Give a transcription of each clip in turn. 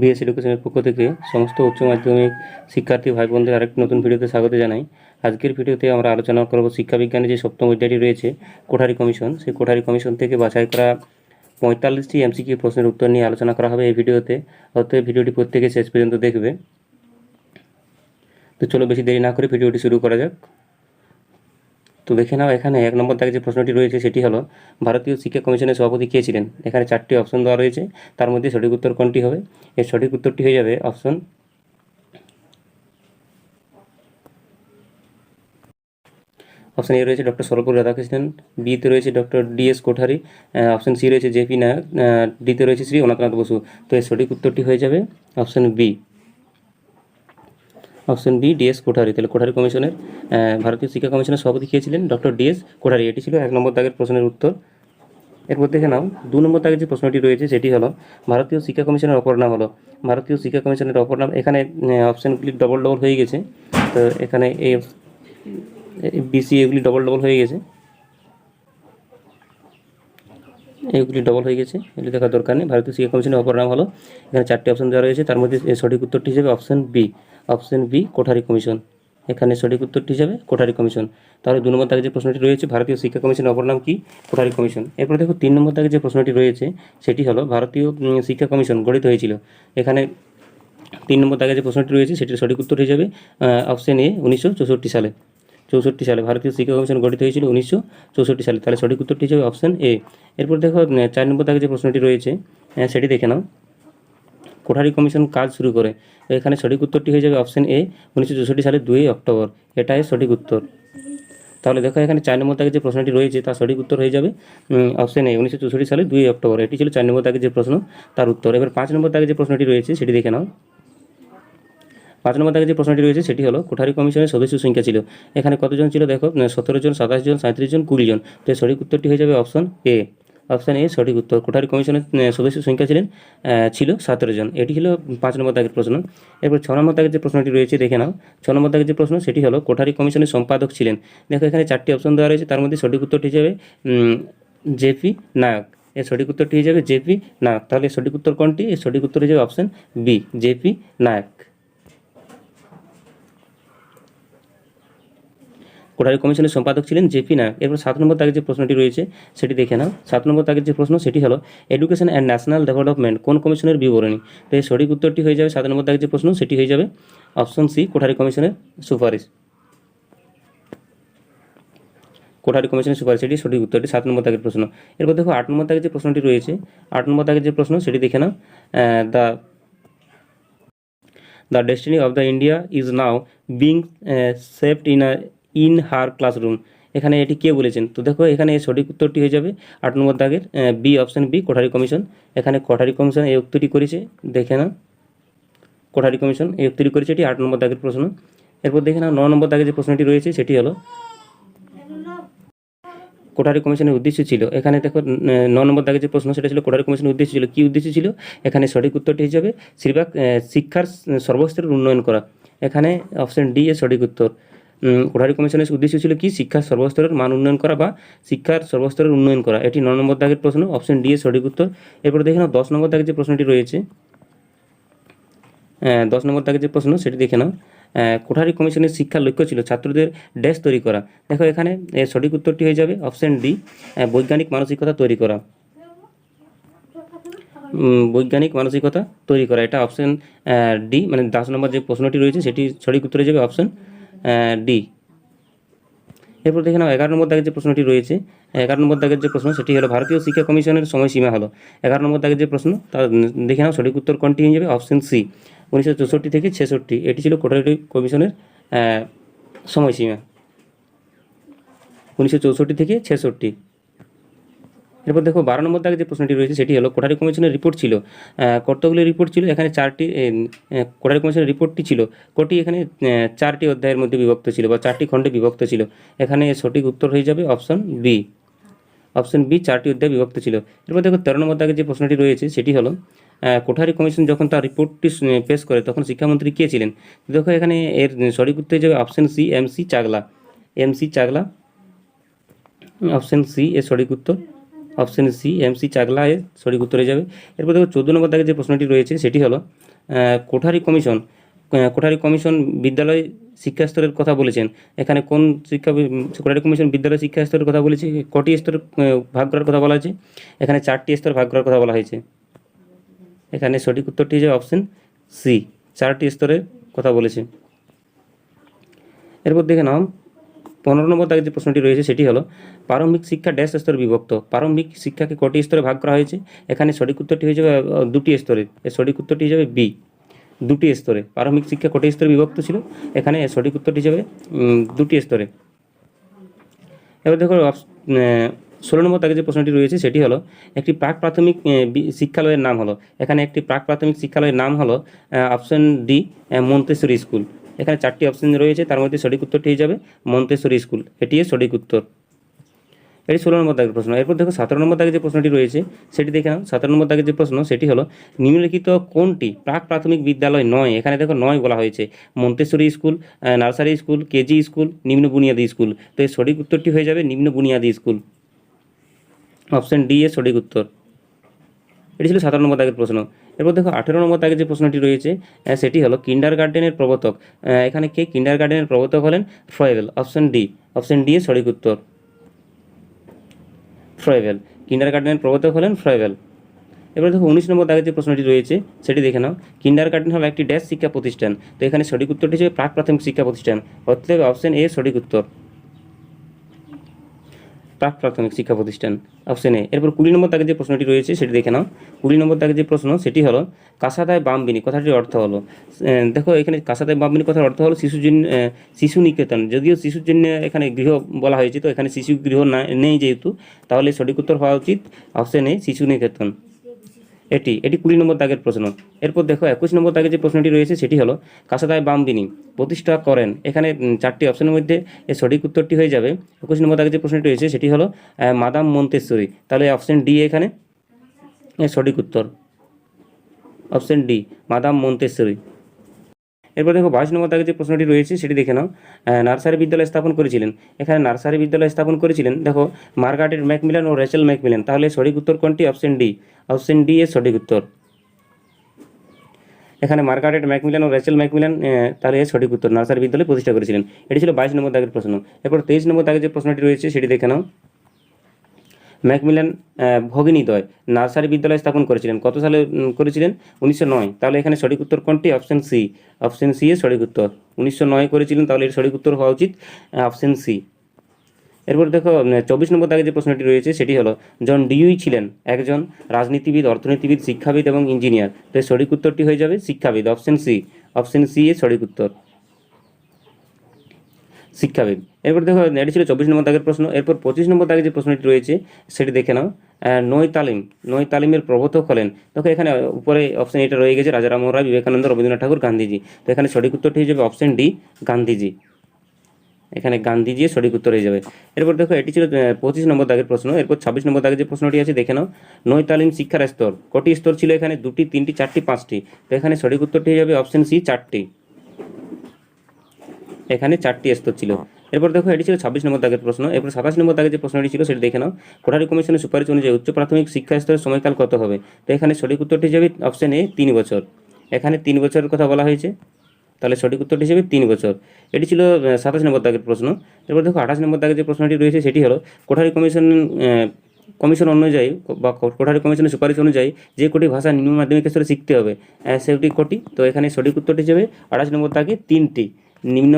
BS এডুকেশনের পক্ষ থেকে সমস্ত উচ্চ মাধ্যমিক শিক্ষার্থী ভাই বোনদের আরেকটি নতুন ভিডিওতে স্বাগত জানাই। আজকের ভিডিওতে আমরা আলোচনা করব শিক্ষা বিজ্ঞানে যে সপ্তম অধ্যায়টি রয়েছে, কোঠারি কমিশন। সেই কোঠারি কমিশন থেকে বাছাই করা পঁয়তাল্লিশটি এমসিকিউ প্রশ্নের উত্তর নিয়ে আলোচনা করা হবে এই ভিডিওতে। অতএব ভিডিওটি প্রত্যেকে শেষ পর্যন্ত দেখবে। তো চলো বেশি দেরি না করে ভিডিওটি শুরু করা যাক। তো দেখে নাও, এখানে এক নম্বর দাগে যে প্রশ্নটি রয়েছে সেটি হলো, ভারতীয় শিক্ষা কমিশনের সভাপতি কে ছিলেন? এখানে চারটি অপশন দেওয়া রয়েছে, তার মধ্যে সঠিক উত্তর কোনটি হবে? এর সঠিক উত্তরটি হয়ে যাবে অপশন অপশন এ রয়েছে ডক্টর সর্বপল্লী রাধাকৃষ্ণন বিতে রয়েছে doctor D S Kothari option C রয়েছে জেপি নায়ক ডিতে রয়েছে শ্রী অনাথনাথ বসু। তো এর সঠিক উত্তরটি হয়ে যাবে option B option B DS Kothari. তাহলে কোঠারি কমিশনের ভারতীয় শিক্ষা কমিশনের সভাপতি কে ছিলেন? Doctor DS Kothari. এটি ছিল এক নম্বর দাগের প্রশ্নের উত্তর। এরপর দেখে নাও, দু নম্বর দাগের যে প্রশ্নটি রয়েছে, সেটি হলো, ভারতীয় শিক্ষা কমিশনের অপর নাম হলো, ভারতীয় শিক্ষা কমিশনের অপর নাম, এখানে অপশানগুলি ডবল ডবল হয়ে গেছে। তো এখানে এই বিসি এগুলি ডবল ডবল হয়ে গেছে। এইগুলি ডবল হয়ে গেছে, এগুলি দেখার দরকার নেই। ভারতীয় শিক্ষা কমিশনের অপর নাম হলো, এখানে চারটি অপশন দেওয়া রয়েছে। তার মধ্যে সঠিক উত্তরটি হিসেবে option B option B Kothari commission. এখানে সঠিক উত্তরটি হিসাবে কোঠারি কমিশন। তাহলে দু নম্বর দাগে যে প্রশ্নটি রয়েছে, ভারতীয় শিক্ষা কমিশনের অপর নাম কি? কোঠারি কমিশন। এরপর দেখো, তিন নম্বর দাগে যে প্রশ্নটি রয়েছে, সেটি হলো, ভারতীয় শিক্ষা কমিশন গঠিত হয়েছিল। এখানে তিন নম্বর দাগে যে প্রশ্নটি রয়েছে, সেটির সঠিক উত্তর যাবে অপশন এ উনিশশো চৌষট্টি সালে। চৌষট্টি সালে ভারতীয় শিক্ষা কমিশন গঠিত হয়েছিল উনিশশো চৌষট্টি সালে। তাহলে সঠিক উত্তরটি হিসেবে অপশন এ এরপর দেখো চার নম্বর দাগে যে প্রশ্নটি রয়েছে সেটি দেখে নাও। কোঠারি কমিশন কাজ শুরু করে। এখানে সঠিক উত্তরটি হয়ে যাবে অপশন এ উনিশশো চৌষট্টি সালের দুই অক্টোবর। এটাই সঠিক উত্তর। তাহলে দেখো, এখানে চার নম্বর দাগে যে প্রশ্নটি রয়েছে, তার সঠিক উত্তর হয়ে যাবে অপশন এ উনিশশো চৌষট্টি সালে দুই অক্টোবর। এটি ছিল চার নম্বর দাগে যে প্রশ্ন, তার উত্তর। এবার পাঁচ নম্বর দাগে যে প্রশ্নটি রয়েছে, সেটি দেখে নাও। পাঁচ নম্বর দাগে যে প্রশ্নটি রয়েছে, সেটি হলো, কোঠারি কমিশনের সদস্য সংখ্যা ছিল। এখানে কতজন ছিল দেখো? সতেরো জন, সাতাশ জন, সাঁত্রিশ জন, কুড়ি জন। তো সঠিক উত্তরটি হয়ে যাবে অপশন এ। অপশান এ সঠিক উত্তর, কোঠারি কমিশনের সদস্য সংখ্যা ছিলেন ছিল সতেরো জন। এটি ছিল পাঁচ নম্বর দাগের প্রশ্ন। এরপর ছ নম্বর দাগের যে প্রশ্নটি রয়েছে, দেখে নাও। ছ নম্বর দাগের যে প্রশ্ন, সেটি হলো, কোঠারি কমিশনের সম্পাদক ছিলেন। দেখো, এখানে চারটি অপশন দেওয়া রয়েছে, তার মধ্যে সঠিক উত্তরটি হিসেবে জেপি নায়ক। এর সঠিক উত্তরটি যাবে জেপি নায়ক। তাহলে সঠিক উত্তর কোনটি? এর সঠিক উত্তর যাবে option B JP Naik. Kothari কমিশনের সম্পাদক ছিলেন জেপি নায়ক। এরপর সাত নম্বর তাগের যে প্রশ্নটি রয়েছে, সেটি দেখে নাও। সাত নম্বর তাগের যে প্রশ্ন, সেটি হলো এডুকেশন অ্যান্ড ন্যাশনাল ডেভেলপমেন্ট কোন কমিশনের বিবরণী? তো এর সঠিক উত্তরটি হয়ে যাবে সাত নম্বর তাগের যে প্রশ্ন, সেটি হয়ে যাবে অপশন সি কোঠারি কমিশনের সুপারিশ। কোঠারি কমিশনের সুপারিশ এটি সঠিক উত্তরটি সাত নম্বর তাগের প্রশ্ন। এরপর দেখো, আট নম্বর তাগের যে প্রশ্নটি রয়েছে, আট নম্বর তাগের যে প্রশ্ন, সেটি দেখে নাও। The the destiny of the India is now being saved in in her classroom. এখানে এটি কে বলেছেন? তো দেখো, এখানে সঠিক উত্তরটি হয়ে যাবে আট নম্বর দাগের B option B Kothari commission. এখানে কোঠারি কমিশন এই উক্তিটি করেছে, দেখে না কোঠারি কমিশন এই উক্তিটি করেছে, এটি আট নম্বর দাগের প্রশ্ন। এরপর দেখে না ন নম্বর দাগের যে প্রশ্নটি রয়েছে, সেটি হলো, কোঠারি কমিশনের উদ্দেশ্য ছিল। এখানে দেখো, ন নম্বর দাগের যে প্রশ্ন, সেটা ছিল কোঠারি কমিশনের উদ্দেশ্য ছিল। কী উদ্দেশ্য ছিল? এখানে সঠিক উত্তরটি হিসাবে শ্রীবাগ শিক্ষার সর্বস্তরের উন্নয়ন করা। এখানে অপশন ডি এর সঠিক উত্তর। কোঠারি কমিশনের উদ্দেশ্য ছিল কি? শিক্ষার সর্বস্তরের মান উন্নয়ন করা বা শিক্ষার সর্বস্তরের উন্নয়ন করা। এটি ন নম্বর দাগের প্রশ্ন অপশন ডি এর সঠিক উত্তর। এরপর দেখে নাও, দশ নম্বর দাগের যে প্রশ্নটি রয়েছে দশ নম্বর দাগের যে প্রশ্ন, সেটি দেখে নাও। কোঠারি কমিশনের শিক্ষার লক্ষ্য ছিল ছাত্রদের ড্যাশ তৈরি করা। দেখো এখানে সঠিক উত্তরটি হয়ে যাবে অপশন ডি বৈজ্ঞানিক মানসিকতা তৈরি করা। বৈজ্ঞানিক মানসিকতা তৈরি করা। এটা অপশন ডি মানে দশ নম্বর যে প্রশ্নটি রয়েছে, সেটি সঠিক উত্তর হয়ে যাবে অপশন ডি। এরপর দেখে নাও, এগারো নম্বর দাগের যে প্রশ্নটি রয়েছে, এগারো নম্বর দাগের যে প্রশ্ন, সেটি হলো ভারতীয় শিক্ষা কমিশনের সময়সীমা হলো। এগারো নম্বর দাগের যে প্রশ্ন তা দেখে নাও, সঠিক উত্তর কোনটি হয়ে যাবে? অপশন সি উনিশশো চৌষট্টি থেকে ছেষট্টি। এটি ছিল কোটারি কমিশনের সময়সীমা। উনিশশো চৌষট্টি থেকে ছেষট্টি। এরপর দেখো বারো নম্বর দাগে যে প্রশ্নটি রয়েছে সেটি হলো, কোঠারি কমিশনের রিপোর্ট ছিল কতগুলি রিপোর্ট ছিল? এখানে চারটি কোঠারি কমিশনের রিপোর্টটি ছিল। কোটি এখানে চারটি অধ্যায়ের মধ্যে বিভক্ত ছিল বা চারটি খণ্ডে বিভক্ত ছিল। এখানে সঠিক উত্তর হয়ে যাবে অপশন বি অপশন বি চারটি অধ্যায় বিভক্ত ছিল। এরপর দেখো তেরো নম্বর দাগে যে প্রশ্নটি রয়েছে সেটি হলো কোঠারি কমিশন যখন তার রিপোর্টটি পেশ করে তখন শিক্ষামন্ত্রী কে ছিলেন? দেখো এখানে এর সঠিক উত্তর হয়ে যাবে option C M C Chagla. M C Chagla. Option C এর সঠিক উত্তর। অপশন সি এমসি চাগলা এর, সঠিক উত্তরে যাবে। এরপর দেখো চোদ্দ নম্বর দাগে যে প্রশ্নটি রয়েছে, সেটি হলো কোঠারি কমিশন কোঠারি কমিশন বিদ্যালয় শিক্ষা স্তরের কথা বলেছেন। এখানে কোন শিক্ষা কোঠারি কমিশন বিদ্যালয় শিক্ষা স্তরের কথা বলেছে, কটি স্তর ভাগ করার কথা বলা হয়েছে? এখানে চারটি স্তর ভাগ করার কথা বলা হয়েছে। এখানে সঠিক উত্তরটি হচ্ছে অপশন সি, চারটি স্তরের কথা বলেছে। এরপর দেখে নাও। পনেরো নম্বর দাগে যে প্রশ্নটি রয়েছে সেটি হলো, প্রারম্ভিক শিক্ষা ড্যাশ স্তরে বিভক্ত। প্রারম্ভিক শিক্ষাকে কটি স্তরে ভাগ করা হয়েছে। এখানে সঠিক উত্তরটি হয়ে যাবে দুটি স্তরে। সঠিক উত্তরটি যাবে বি, দুটি স্তরে। প্রারম্ভিক শিক্ষা কটি স্তরে বিভক্ত ছিল। এখানে সঠিক উত্তরটি যাবে দুটি স্তরে। এবার দেখো ষোলো নম্বর দাগে যে প্রশ্নটি রয়েছে সেটি হলো, একটি প্রাক প্রাথমিক শিক্ষালয়ের নাম হলো। এখানে একটি প্রাক প্রাথমিক শিক্ষালয়ের নাম হলো অপশন ডি মন্তেশ্বরী স্কুল। এখানে চারটি অপশন রয়েছে, তার মধ্যে সঠিক উত্তরটি হয়ে যাবে মন্তেশ্বরী স্কুল। এটি সঠিক উত্তর। এটি ষোলো নম্বর দাগের প্রশ্ন। এরপর দেখো সতেরো নম্বর দাগে যে প্রশ্নটি রয়েছে, সেটি দেখে নাও। সতেরো নম্বর দাগের যে প্রশ্ন, সেটি হলো, নিম্নলিখিত কোনটি প্রাক প্রাথমিক বিদ্যালয় নয়? এখানে দেখো নয় বলা হয়েছে। Montessori school nursery school, KG school, নিম্ন বুনিয়াদী স্কুল। তো এর সঠিক উত্তরটি হয়ে যাবে নিম্ন বুনিয়াদী স্কুল। অপশন ডি এর সঠিক উত্তর। এটি ছিল সাতান্ন নম্বর দাগের প্রশ্ন। এরপর দেখো আঠেরো নম্বর দাগের যে প্রশ্নটি রয়েছে সেটি হলো কিন্ডার গার্ডেনের প্রবর্তক এখানে কে কিন্ডার গার্ডেনের প্রবর্তক হলেন? Froebel, option D option D এর সঠিক উত্তর। ফ্রয়েভেল কিন্ডার গার্ডেনের প্রবর্তক হলেন ফ্রয়েভেল। এবার দেখো উনিশ নম্বর দাগের যে প্রশ্নটি রয়েছে, সেটি দেখে নাও। কিন্ডার গার্ডেন হলো একটি ড্যাশ শিক্ষা প্রতিষ্ঠান, তো এখানে সঠিক উত্তরটি হিসেবে প্রাক প্রাথমিক শিক্ষা প্রতিষ্ঠান অতএব অপশন এ সঠিক উত্তর। প্রাক প্রাথমিক শিক্ষা প্রতিষ্ঠান অপশন এরপর কুড়ি নম্বর তাকে যে প্রশ্নটি রয়েছে, সেটি দেখে নাও। কুড়ি নম্বর তাকে যে প্রশ্ন, সেটি হলো, কাসাদায় বামবিনী, কথাটির অর্থ হলো দেখো এখানে কাসাদায় বামবিনী কথার অর্থ হলো শিশু শিশু নিকেতন যদিও শিশুর জন্য এখানে গৃহ বলা হয়েছে, তো এখানে শিশু গৃহ না, নেই যেহেতু, তাহলে সঠিক উত্তর হওয়া উচিত অপশন শিশু নিকেতন এটি এটি কুড়ি নম্বর দাগের প্রশ্ন। এরপর দেখো, একুশ নম্বর দাগের যে প্রশ্নটি রয়েছে সেটি হলো, কাসাদায় বামদিনী প্রতিষ্ঠা করেন। এখানে চারটি অপশনের মধ্যে এর সঠিক উত্তরটি হয়ে যাবে। একুশ নম্বর দাগে যে প্রশ্নটি রয়েছে সেটি হলো মাদাম মন্তেশ্বরী। তাহলে অপশন ডি এখানে সঠিক উত্তর। Option D, madam Montessori. এরপর দেখো বাইশ নম্বর দাগে যে প্রশ্নটি রয়েছে, সেটি দেখে নাও। নার্সারি বিদ্যালয় স্থাপন করেছিলেন। এখানে নার্সারি বিদ্যালয় স্থাপন করেছিলেন, দেখো, মার্গারেট ম্যাকমিলান ও রেচেল ম্যাকমিলান। তাহলে সঠিক উত্তর কোনটি? Option D. অপশন ডি এর সঠিক উত্তর। এখানে মার্গারেট ম্যাকমিলান ও রেচেল ম্যাকমিলান তাহলে সঠিক উত্তর নার্সারি বিদ্যালয় প্রতিষ্ঠা করেছিলেন। এটি ছিল বাইশ নম্বর দাগের প্রশ্ন। এরপর তেইশ নম্বর দাগে যে প্রশ্নটি রয়েছে, সেটি দেখে নাও। ম্যাকমিলান আহ, ভগিনীদ্বয় নার্সারি বিদ্যালয় স্থাপন করেছিলেন। কত সালে করেছিলেন? উনিশশো নয়। তাহলে এখানে সঠিক উত্তর কোনটি? Option C. অপশন সি এর সঠিক উত্তর। উনিশশো নয় করেছিলেন তাহলে এর সঠিক উত্তর হওয়া উচিত অপশন সি। এরপর দেখো চব্বিশ নম্বর দাগে যে প্রশ্নটি রয়েছে সেটি হলো জন ডিউই ছিলেন একজন রাজনীতিবিদ অর্থনীতিবিদ শিক্ষাবিদ এবং ইঞ্জিনিয়ার। তো এর সঠিক উত্তরটি হয়ে যাবে শিক্ষাবিদ অপশন সি। অপশন সি এর সঠিক উত্তর। শিক্ষাবিদ। এরপর দেখো, এটি ছিল চব্বিশ নম্বর দাগের প্রশ্ন। এরপর পঁচিশ নম্বর দাগে যে প্রশ্নটি রয়েছে, সেটি দেখে নাও। নই তালিম নই তালিমের প্রবর্তক হলেন। দেখো, এখানে উপরে অপশন এটা রয়ে গেছে, রাজা রামমোহন রায়, বিবেকানন্দ, রবীন্দ্রনাথ ঠাকুর, গান্ধীজি। তো এখানে সঠিক উত্তরটি হয়ে যাবে অপশন ডি গান্ধীজি। এখানে গান্ধীজি সঠিক উত্তর হয়ে যাবে। এরপর দেখো, এটি ছিল পঁচিশ নম্বর দাগের প্রশ্ন। এরপর ছাব্বিশ নম্বর দাগের যে প্রশ্নটি আছে, দেখে নাও। নই তালিম শিক্ষার স্তর, কটি স্তর ছিল এখানে? দুটি, তিনটি, চারটি, পাঁচটি। তো এখানে সঠিক উত্তরটি হয়ে যাবে অপশন সি চারটি। এখানে চারটি স্তর ছিল। এরপর দেখো, এটি ছিল ছাব্বিশ নম্বর দাগের প্রশ্ন। এরপর সাতাশ নম্বর দাগের যে প্রশ্নটি ছিল, সেটি দেখে নাও। কোঠারি কমিশনের সুপারিশ অনুযায়ী উচ্চ প্রাথমিক শিক্ষা স্তরের সময়কাল কত হবে? তো এখানে সঠিক উত্তরটি যাবে অপশন এ তিন বছর। এখানে তিন বছরের কথা বলা হয়েছে। তাহলে সঠিক উত্তরটি হিসেবে তিন বছর। এটি ছিল সাতাশ নম্বর দাগের প্রশ্ন। এরপর দেখো, আঠাশ নম্বর দাগের যে প্রশ্নটি রয়েছে, সেটি হলো, কোঠারি কমিশন কমিশন অনুযায়ী বা কোঠারি কমিশনের সুপারিশ অনুযায়ী যে কোটি ভাষা নিম্ন মাধ্যমিক স্তরে শিখতে হবে সেটি কোটি। তো এখানে সঠিক উত্তরটি হিসেবে আঠাশ নম্বর দাগে তিনটি। নিম্ন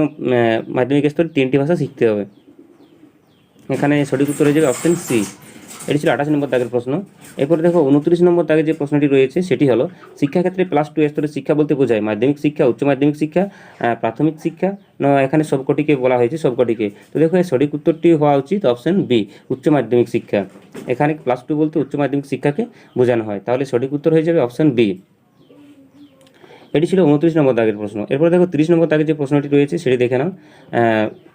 মাধ্যমিক স্তরে তিনটি ভাষা শিখতে হবে। এখানে সঠিক উত্তর হয়ে যাবে অপশন সি এটি ছিল আঠাশ নম্বর দাগের প্রশ্ন। এরপরে দেখো, উনত্রিশ নম্বর দাগে যে প্রশ্নটি রয়েছে, সেটি হলো, শিক্ষাক্ষেত্রে প্লাস টু স্তরের শিক্ষা বলতে বোঝায় মাধ্যমিক শিক্ষা, উচ্চ মাধ্যমিক শিক্ষা প্রাথমিক শিক্ষা। এখানে সবকটিকে বলা হয়েছে, সবকটিকে। তো দেখো, এর সঠিক উত্তরটি হওয়া উচিত অপশন বি উচ্চ মাধ্যমিক শিক্ষা। এখানে প্লাস টু বলতে উচ্চ মাধ্যমিক শিক্ষাকে বোঝানো হয়। তাহলে সঠিক উত্তর হয়ে যাবে অপশন বি এটি ছিল উনত্রিশ নম্বর দাগের প্রশ্ন। এরপর দেখো তিরিশ নম্বর দাগের যে প্রশ্নটি রয়েছে, সেটি দেখে নাও।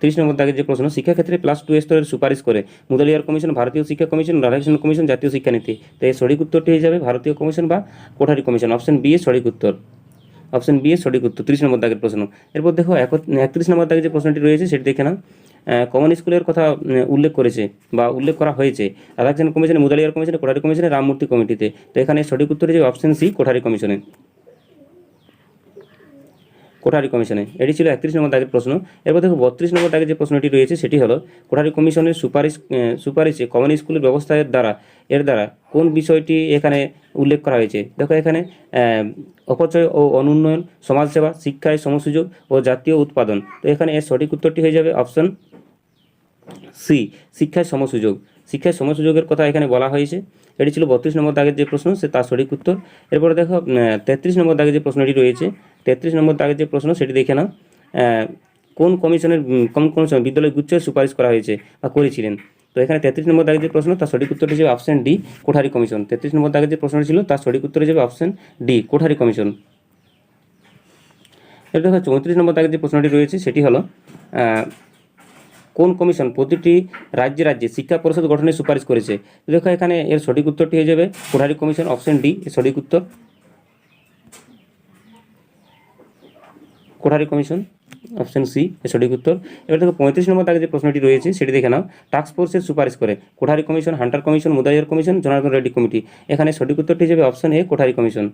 তিরিশ নম্বর দাগের যে প্রশ্ন, শিক্ষাক্ষেত্রে প্লাস টু স্তরের সুপারিশ করে মুদালিয়ার কমিশন, ভারতীয় শিক্ষা কমিশন, রাধাকৃষ্ণ কমিশন, জাতীয় শিক্ষানীতি তো এর সঠিক উত্তরটি হয়ে যাবে ভারতীয় কমিশন বা কোঠারি কমিশন। অপশন বি এর সঠিক উত্তর। অপশন বি এর সঠিক উত্তর, তিরিশ নম্বর দাগের প্রশ্ন। এরপর দেখো একত্রিশ নম্বর দাগের যে প্রশ্নটি রয়েছে, সেটি দেখে নাও। কমন স্কুলের কথা উল্লেখ করেছে বা উল্লেখ করা হয়েছে রাধাকৃষ্ণ কমিশনে, মুদালিয়ার কমিশনে, কোঠারি কমিশনে রামমূর্তি কমিটিতে। তো এখানে সঠিক উত্তর যে অপশন সি কোঠারি কমিশনে। কোঠারি কমিশনে। এটি ছিল একত্রিশ নম্বর দাগের প্রশ্ন। এরপর দেখো, বত্রিশ নম্বর দাগের যে প্রশ্নটি রয়েছে, সেটি হলো, কোঠারি কমিশনের সুপারিশ সুপারিশে কমন স্কুলের ব্যবস্থার দ্বারা, এর দ্বারা কোন বিষয়টি এখানে উল্লেখ করা হয়েছে? দেখো এখানে অপচয় ও অনুন্নয়ন, সমাজসেবা শিক্ষায় সমসুযোগ ও জাতীয় উৎপাদন। তো এখানে এর সঠিক উত্তরটি হয়ে যাবে অপশন সি শিক্ষায় সমসুযোগ। শিক্ষায় সময় সুযোগের কথা এখানে বলা হয়েছে। এটি ছিল বত্রিশ নম্বর দাগের যে প্রশ্ন, সে তার সঠিক উত্তর। এরপরে দেখো তেত্রিশ নম্বর দাগের যে প্রশ্নটি রয়েছে, তেত্রিশ নম্বর দাগের যে প্রশ্ন, সেটি দেখে না কোন কমিশনের কোন কমিশন, বিদ্যালয় গুচ্ছের সুপারিশ করা হয়েছে বা করেছিলেন? তো এখানে তেত্রিশ নম্বর দাগের যে প্রশ্ন, তার সঠিক উত্তরটি হিসেবে অপশন ডি কোঠারি কমিশন। তেত্রিশ নম্বর দাগের যে প্রশ্নটি ছিল, তার সঠিক উত্তর হিসেবে অপশন ডি কোঠারি কমিশন। এবার দেখো, চৌত্রিশ নম্বর দাগের যে প্রশ্নটি রয়েছে, সেটি হলো কোন কমিশন? প্রতিটি রাজ্যে রাজ্যে শিক্ষা পরিষদ গঠনের সুপারিশ করেছে। দেখো এখানে এর সঠিক উত্তরটি হয়ে যাবে। কোঠারি কমিশন অপশন ডি, এর সঠিক উত্তর। কোঠারি কমিশন অপশন সি সঠিক উত্তর। এবার দেখো পঁয়ত্রিশ নম্বর দাগে যে প্রশ্নটি রয়েছে, সেটি দেখে নাও। টাস্ক ফোর্সের সুপারিশ করে। Kothari commission, Hunter commission, Mudaliar commission, Janardhan Reddy committee. এখানে সঠিক উত্তরটি হিসেবে option A, Kothari commission.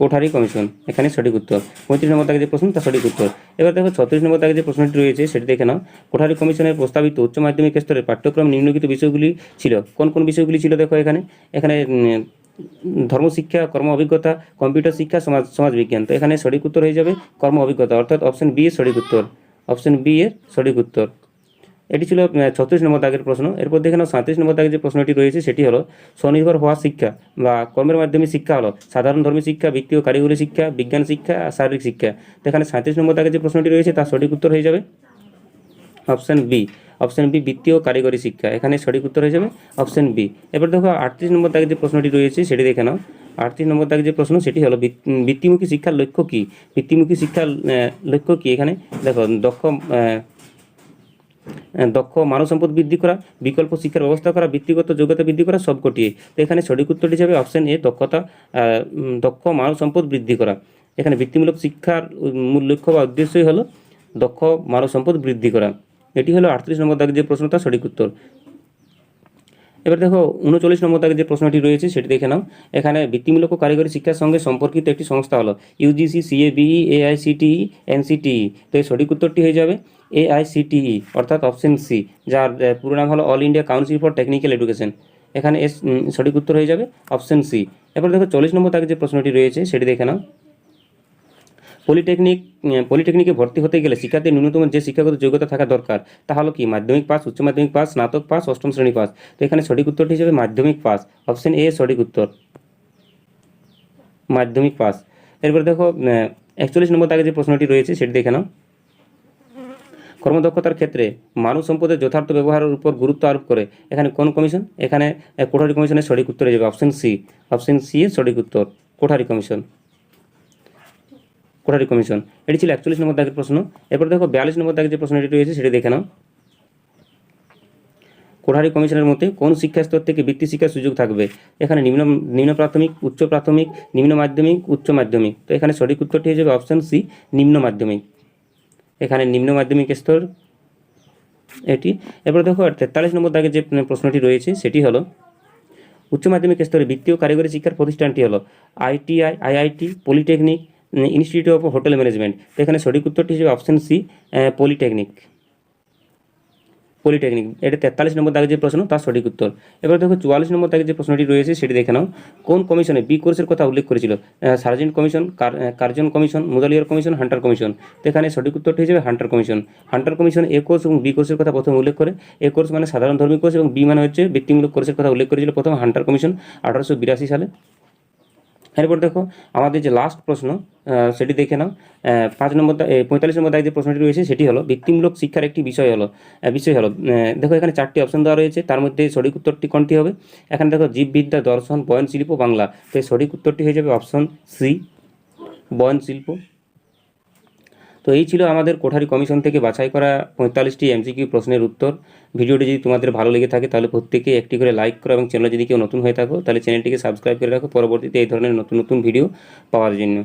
Kothari commission, এখানে সঠিক উত্তর। পঁয়ত্রিশ নম্বর দাগে যে প্রশ্ন, তা সঠিক উত্তর। এবার দেখো, ছত্রিশ নম্বর দাগে যে প্রশ্নটি রয়েছে, সেটি দেখে নাও। কোঠারি কমিশনের প্রস্তাবিত উচ্চ মাধ্যমিক স্তরের পাঠ্যক্রম নিম্নলিখিত বিষয়গুলি ছিল। কোন কোন বিষয়গুলি ছিল দেখো এখানে? এখানে ধর্মশিক্ষা কর্ম অভিজ্ঞতা, কম্পিউটার শিক্ষা, সমাজ সমাজবিজ্ঞান তো এখানে সঠিক উত্তর হয়ে যাবে কর্ম অভিজ্ঞতা, অর্থাৎ অপশন বি সঠিক উত্তর। অপশন বি এর সঠিক উত্তর। এটি ছিল ছত্রিশ নম্বর দাগের প্রশ্ন। এরপর দেখে নাও, সাঁত্রিশ নম্বর দাগের যে প্রশ্নটি রয়েছে, সেটি হলো, স্বনির্ভর হওয়া শিক্ষা বা কর্মের মাধ্যমে শিক্ষা হলো, সাধারণ ধর্মী শিক্ষা বৃত্তি ও কারিগরি শিক্ষা, বিজ্ঞান শিক্ষা আর শারীরিক শিক্ষা। এখানে সাঁত্রিশ নম্বর দাগের যে প্রশ্নটি রয়েছে, তার সঠিক উত্তর হয়ে যাবে। অপশন বি অপশন বি, বৃত্তি ও কারিগরি শিক্ষা। এখানে সঠিক উত্তর হয়ে যাবে অপশন বি। এবার দেখো, আটত্রিশ নম্বর দাগের যে প্রশ্নটি রয়েছে, সেটি দেখে নাও। আটত্রিশ নম্বর দাগের যে প্রশ্ন, সেটি হলো বৃত্তিমুখী শিক্ষার লক্ষ্য কী? বৃত্তিমুখী শিক্ষার লক্ষ্য কী এখানে? দেখো, দক্ষ দক্ষ মানব সম্পদ বৃদ্ধি করা, বিকল্প শিক্ষার ব্যবস্থা করা বৃত্তিগত যোগ্যতা বৃদ্ধি করা সবকটি তো এখানে সঠিক উত্তরটি হিসাবে অপশন এ দক্ষতা দক্ষ মানব সম্পদ বৃদ্ধি করা। এখানে বৃত্তিমূলক শিক্ষার মূল লক্ষ্য বা উদ্দেশ্যই হলো দক্ষ মানব সম্পদ বৃদ্ধি করা। এটি হলো আটত্রিশ নম্বর দাগের যে প্রশ্নটা, সঠিক উত্তর। এবার দেখো উনচল্লিশ নম্বর দাগের যে প্রশ্নটি রয়েছে সেটি দেখে নাও। এখানে বৃত্তিমূলক কারিগরি শিক্ষার সঙ্গে সম্পর্কিত একটি সংস্থা হলো ইউজিসি সিএবিই এআইসিটিই এনসিটিই তো এর সঠিক উত্তরটি হয়ে যাবে এআইসিটিই অর্থাৎ অপশন সি যার পুরো নাম হলো all India council for technical education এখানে এস সঠিক উত্তর হয়ে যাবে অপশন সি এবার দেখো চল্লিশ নম্বর দাগের যে প্রশ্নটি রয়েছে সেটি দেখে নাও। পলিটেকনিক পলিটেকনিকে ভর্তি হতে গেলে শিক্ষার্থীর ন্যূনতম যে শিক্ষাগত যোগ্যতা থাকা দরকার, তা হলো কি? মাধ্যমিক পাস, উচ্চ মাধ্যমিক পাস, স্নাতক পাস, অষ্টম শ্রেণি পাস। তো এখানে সঠিক উত্তরটি হিসেবে মাধ্যমিক পাস। অপশন এ, সঠিক উত্তর। মাধ্যমিক পাস। এরপর দেখো একচল্লিশ নম্বর দাগে যে প্রশ্নটি রয়েছে, সেটি দেখে নাও। কর্মদক্ষতার ক্ষেত্রে মানব সম্পদের যথার্থ ব্যবহারের উপর গুরুত্ব আরোপ করে। এখানে কোন কমিশন? এখানে কোঠারি কমিশনের সঠিক উত্তর হয়ে যাবে অপশন সি। অপশন সি এর সঠিক উত্তর, কোঠারি কমিশন। কোঠারি কমিশন। এটি ছিল একচল্লিশ নম্বর দাগের প্রশ্ন। এরপর দেখো বিয়াল্লিশ নম্বর দাগের যে প্রশ্নটি রয়েছে, সেটি দেখে নাও। কোঠারি কমিশনের মতে কোন শিক্ষা স্তর থেকে বৃত্তি শিক্ষার সুযোগ থাকবে? এখানে নিম্ন নিম্ন প্রাথমিক, উচ্চ প্রাথমিক, নিম্ন মাধ্যমিক, উচ্চ মাধ্যমিক। তো এখানে সঠিক উত্তরটি হয়ে যাবে অপশন সি নিম্ন মাধ্যমিক। এখানে নিম্ন মাধ্যমিক স্তর এটি। এরপর দেখো তেতাল্লিশ নম্বর দাগের যে প্রশ্নটি রয়েছে, সেটি হলো, উচ্চ মাধ্যমিক স্তরে বৃত্তি ও কারিগরি শিক্ষার প্রতিষ্ঠানটি হলো ITI, IIT, polytechnic institute of hotel management তো এখানে সঠিক উত্তরটি হিসেবে অপশন সি পলিটেকনিক পলিটেকনিক এটা তেতাল্লিশ নম্বর দাগের যে প্রশ্ন, তার সঠিক উত্তর। এবার দেখো চুয়াল্লিশ নম্বর দাগের যে প্রশ্নটি রয়েছে, সেটি দেখে নাও। কোন কমিশনে বি কোর্সের কথা উল্লেখ করেছিল? সার্জেন্ট কমিশন কার- Curzon commission Mudaliar commission Hunter commission তো এখানে সঠিক উত্তরটি হিসেবে Hunter commission Hunter commission A course এবং বি কোর্সের কথা প্রথম উল্লেখ করে। এ কোর্স মানে সাধারণ ধর্মী কোর্স এবং বি মানে হচ্ছে বৃত্তিমূলক কোর্সের কথা উল্লেখ করেছিল প্রথম হান্টার কমিশন আঠারোশো বিরাশি সালে। এরপর দেখো, আমাদের যে লাস্ট প্রশ্ন সেটি দেখে নাও। পাঁচ নম্বর পঁয়তাল্লিশ নম্বর দায় যে প্রশ্নটি রয়েছে, সেটি হলো বৃত্তিমূলক শিক্ষার একটি বিষয় হলো বিষয় হলো দেখো এখানে চারটি অপশন দেওয়া রয়েছে, তার মধ্যে সঠিক উত্তরটি কোনটি হবে? এখানে দেখো, জীববিদ্যা, দর্শন বয়ন শিল্প বাংলা। তো সঠিক উত্তরটি হয়ে যাবে অপশন সি বয়ন শিল্প তো এই ছিল আমাদের কোঠারি কমিশন থেকে বাছাই করা পঁয়তাল্লিশটি এমসিকিউ প্রশ্নের উত্তর। ভিডিওটি যদি তোমাদের ভালো লেগে থাকে তাহলে প্রত্যেকে একটি করে লাইক করো এবং চ্যানেলে যদি কেউ নতুন হয়ে থাকো তাহলে চ্যানেলটিকে সাবস্ক্রাইব করে রাখো। পরবর্তীতে এই ধরনের নতুন নতুন ভিডিও পাওয়ার জন্য।